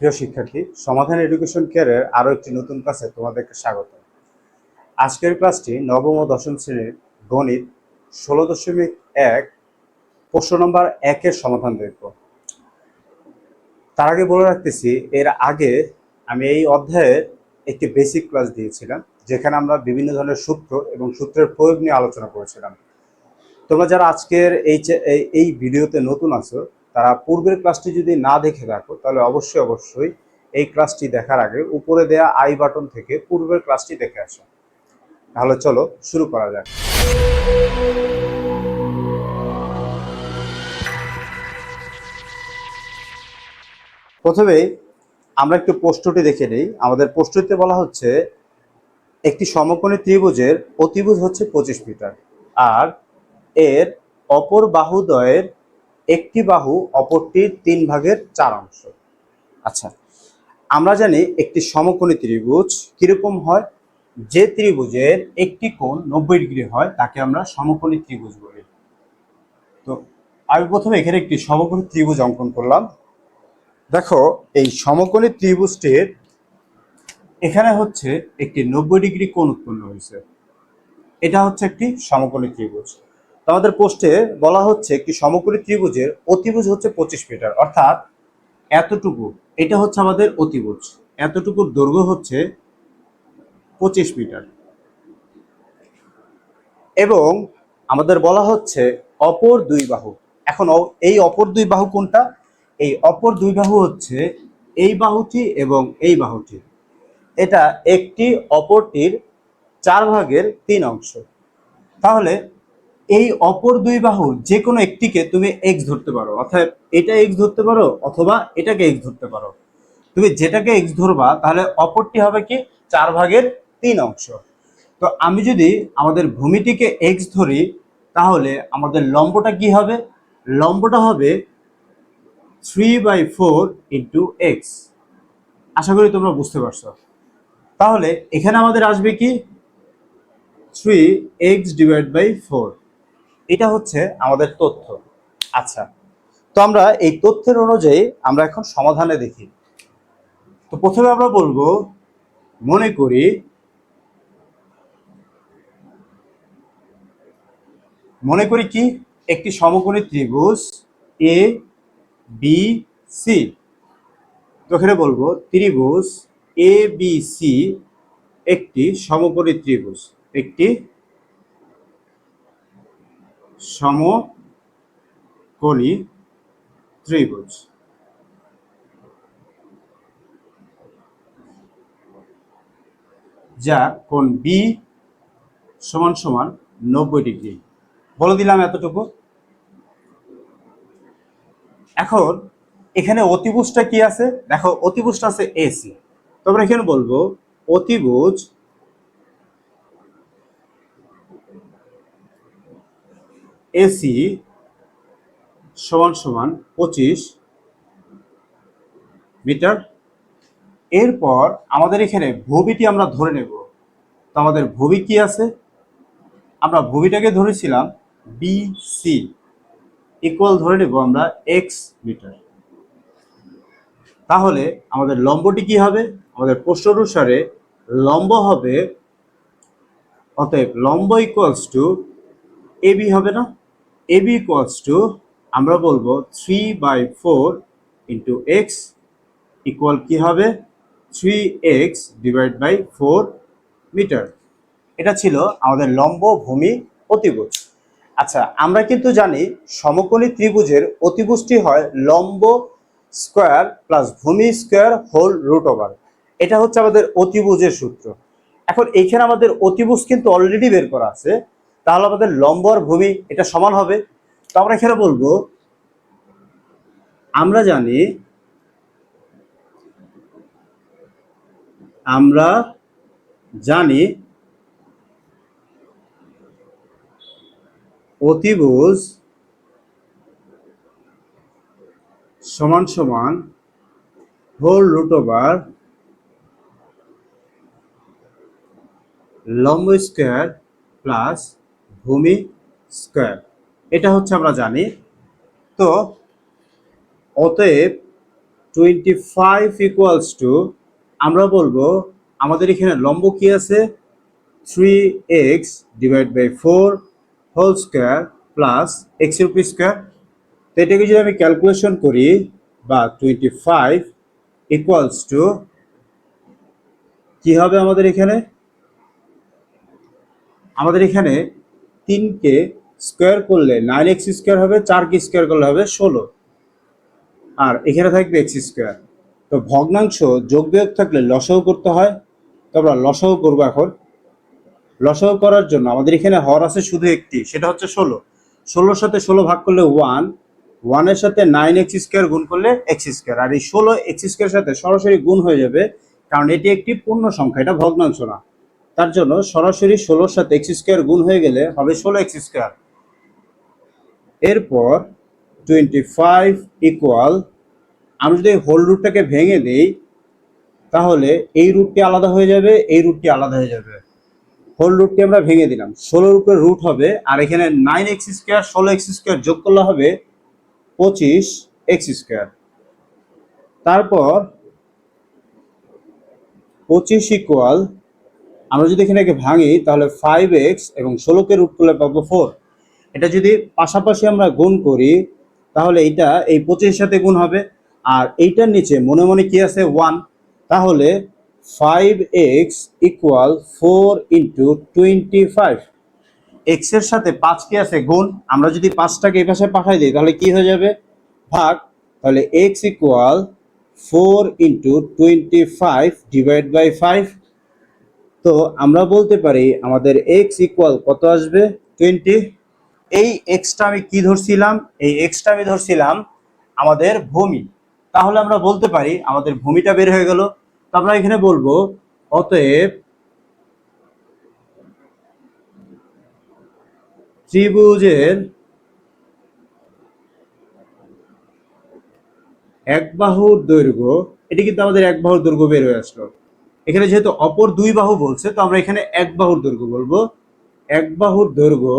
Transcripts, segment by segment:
প্রিয় শিক্ষার্থী, সমাধান এডুকেশন কেয়ারের আরও একটি নতুন ক্লাসে তোমাদেরকে স্বাগত। আজকের ক্লাসটি নবম ও দশম শ্রেণির গণিত ষোলো দশমিক এক, প্রশ্ন নম্বর একের সমাধান দেখব। তার আগে বলে রাখতেছি, এর আগে আমি এই অধ্যায়ে একটি বেসিক ক্লাস দিয়েছিলাম, যেখানে আমরা বিভিন্ন ধরনের সূত্র এবং সূত্রের প্রয়োগ নিয়ে আলোচনা করেছিলাম। তোমরা যারা আজকের এই এই- ভিডিওতে নতুন আছো তারা পূর্বের ক্লাসটি যদি না দেখে থাকো তাহলে অবশ্যই অবশ্যই এই ক্লাসটি দেখার আগে উপরে দেয়া আই বাটন থেকে পূর্বের ক্লাসটি দেখে আসো। তাহলে চলো, শুরু করা যাক। প্রথমে আমরা একটু প্রশ্নটি দেখে নিই। আমাদের প্রশ্নটিতে বলা হচ্ছে, একটি সমকোণী ত্রিভুজের অতিভুজ হচ্ছে পঁচিশ মিটার, আর এর অপর বাহুদ্বয়ের একটি বাহু অপরটির তিন ভাগের চার অংশ। আচ্ছা আমরা জানি একটি সমকোণী ত্রিভুজ কীরকম হয়? যে ত্রিভুজের একটি কোণ নব্বই ডিগ্রি হয়, তাকে আমরা সমকোণী ত্রিভুজ বলি। তো আমি প্রথমে এখানে একটি সমকোণী ত্রিভুজ অঙ্কন করলাম। দেখো, এই সমকোণী ত্রিভুজটির এখানে হচ্ছে একটি নব্বই ডিগ্রি কোণ উৎপন্ন হয়েছে। এটা হচ্ছে একটি সমকোণী ত্রিভুজ। আমাদের পোস্টে বলা হচ্ছে কি সমকোণী ত্রিভুজের অতিভুজ হচ্ছে পঁচিশ মিটার অর্থাৎ এতটুকু, এটা হচ্ছে আমাদের অতিভুজ। এতটুকুর দৈর্ঘ্য হচ্ছে পঁচিশ মিটার এবং আমাদের বলা হচ্ছে অপর দুই বাহু। এখন এই অপর দুই বাহু কোনটা? এই অপর দুই বাহু হচ্ছে এই বাহুটি এবং এই বাহুটি। এটা একটি অপরটির চার ভাগের তিন অংশ। তাহলে এই অপর দুই বাহু যে কোনো একটিকে তুমি এক্স ধরতে পারো। অর্থাৎ এটা এক্স ধরতে পারো অথবা এটাকে এক্স ধরতে পারো। তুমি যেটাকে এক্স ধরবা, তাহলে অপরটি হবে কি? চার ভাগের তিন অংশ। তো আমি যদি আমাদের ভূমিটিকে এক্স ধরি, তাহলে আমাদের লম্বটা কি হবে? লম্বটা হবে three by four into x আশা করি তোমরা বুঝতে পারছ। তাহলে এখানে আমাদের আসবে কি? Three x divide by four এটা হচ্ছে আমাদের তথ্য। আচ্ছা তো আমরা এই তথ্যের অনুযায়ী আমরা এখন সমাধানে দেখি। তো প্রথমে আমরা বলব, মনে করি মনে করি কি? একটি সমকোণী ত্রিভুজ এ বি সি তো এখানে বলব, ত্রিভুজ এ বি সি একটি সমকোণী ত্রিভুজ, একটি সমকোণী ত্রিভুজ। যা কোণ বি সমান সমান নব্বই ডিগ্রি। বলে দিলাম এতটুকু। এখন এখানে অতিভুজটা কি আছে? দেখো, অতিভুজটা আছে এসি তোমরা এখানে বলব, অতিভুজ এসি সমান সমান পঁচিশ মিটার। এরপর আমাদের এখানে ভূমিটি আমরা ধরে নেব। তো আমাদের ভূমি কি আছে? আমরা ভূমিটাকে ধরেছিলাম বি সি ইকুয়াল ধরে নেব আমরা এক্স মিটার। তাহলে আমাদের লম্বটি কি হবে? আমাদের প্রশ্ন অনুসারে লম্ব হবে, অতএব লম্ব ইকুয়ালস টু এবি হবে না? এবি ইকুয়ালস টু আমরা বলব three by four into x equal কি হবে? Three x divide by four metre এটা ছিল আমাদের লম্ব ভূমি অতিভুজ। আচ্ছা আমরা কিন্তু জানি সমকোণী ত্রিভুজের অতিভুজটি হয় লম্ব স্কোয়ার প্লাস ভূমি স্কোয়ার হোল রুট ওভার এটা হচ্ছে আমাদের অতিভুজের সূত্র। এখন এইখানে আমাদের অতিভুজ কিন্তু অলরেডি বের করা আছে। তাহলে আমাদের লম্ব আর ভূমি এটা সমান হবে। তো আমরা এখানে বলব, আমরা জানি আমরা জানি অতিভুজ সমান সমান হোল রুট ওভার লম্ব স্কোয়ার প্লাস ভূমি স্কোয়ার। এটা হচ্ছে আমরা জানি। তো অতএব টোয়েন্টি ফাইভ ইকুয়ালস টু আমরা বলব আমাদের এখানে লম্ব কি আছে? Three x divide by four whole square plus x rupee square তো এটাকে যদি আমি ক্যালকুলেশন করি বা টোয়েন্টি ফাইভ ইকুয়ালস টু কি হবে আমাদের এখানে? আমাদের এখানে তিনকে স্কোয়ার করলে নাইন এক্স স্কোয়ার হবে, চারকে স্কোয়ার করলে হবে ষোলো। আর এখানে থাকবে এক্স স্কোয়ার। তো ভগ্নাংশ যোগ বিয়োগ থাকলে লসাও করতে হয়। তো আমরা লসাও করব এখন। লসাও করার জন্য আমাদের এখানে হর আছে শুধু একটি, সেটা হচ্ছে ষোলো। ষোলোর সাথে ষোলো ভাগ করলে ওয়ান, ওয়ানের সাথে নাইন এক্স স্কোয়ার গুণ করলে এক্স স্কোয়ার। আর এই ষোলো এক্স স্কোয়ার সাথে সরাসরি গুণ হয়ে যাবে, কারণ এটি একটি পূর্ণ সংখ্যা, এটা ভগ্নাংশ না। তার জন্য সরাসরি ষোলোর সাথে এক্স স্কোয়ার গুণ হয়ে গেলে হবে ষোলো এক্স স্কোয়ার এরপর টোয়েন্টি ফাইভ ইকুয়াল আমি যদি হোল রুটটাকে ভেঙে দিই, তাহলে এই রুটটি আলাদা হয়ে যাবে, এই রুটটি আলাদা হয়ে যাবে। হোল রুটটি আমরা ভেঙে দিলাম। ষোলোর উপরে রুট হবে, আর এখানে নাইন এক্স স্কোয়ার ষোলো এক্স স্কোয়ার যোগ করলে হবে পঁচিশ এক্স স্কোয়ার তারপর পঁচিশ ইকুয়াল আমরা যদি এখানে ভাঙি, তাহলে ফাইভ এক্স এবং ষোলোকে রুট করলে পাবো ফোর এটা যদি পাশাপাশি আমরা গুণ করি, তাহলে এইটা এই পঁচিশের সাথে গুণ হবে। আর এইটার নিচে মনে মনে কি আছে? ওয়ান তাহলে five x equal four into twenty five এক্সের সাথে পাঁচ কি আছে গুণ। আমরা যদি পাঁচটাকে এই পাশে পাঠাই দিই, তাহলে কি হয়ে যাবে? ভাগ। তাহলে x equal four into twenty five divide by five তো আমরা বলতে পারি আমাদের এক্স ইকুয়াল কত আসবে? টোয়েন্টি এই এক্সটা আমি কি ধরছিলাম? এই এক্সটা আমি ধরছিলাম আমাদের ভূমি। তাহলে আমরা বলতে পারি আমাদের ভূমিটা বের হয়ে গেল। তো আমরা এখানে বলব, অতএব ত্রিভুজের এক বাহুর দৈর্ঘ্য, এটি কিন্তু আমাদের এক বাহুর দৈর্ঘ্য বের হয়ে আসলো। এখানে যেহেতু অপর দুই বাহু বলছে, তো আমরা এখানে এক বাহুর দৈর্ঘ্য বলব। এক বাহুর দৈর্ঘ্য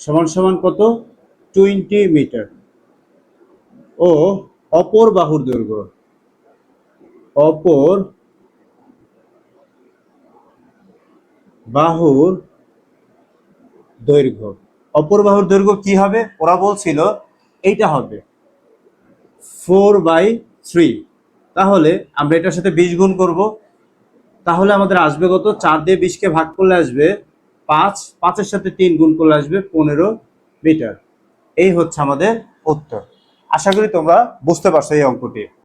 সমান সমান কত? টোয়েন্টি মিটার ও, অপর বাহুর দৈর্ঘ্য। অপর বাহুর দৈর্ঘ্য। অপর বাহুর দৈর্ঘ্য কি হবে? ওরা বলছিল, এইটা হবে ফোর বাই থ্রি তাহলে আমরা এটার সাথে বিশ গুণ করব। তাহলে আমাদের আসবে কত? চার দিয়ে বিশকে ভাগ করলে আসবে পাঁচ। পাঁচের সাথে তিন গুণ করলে আসবে পনেরো মিটার। এই হচ্ছে আমাদের উত্তর। আশা করি তোমরা বুঝতে পারছ এই অঙ্কটি।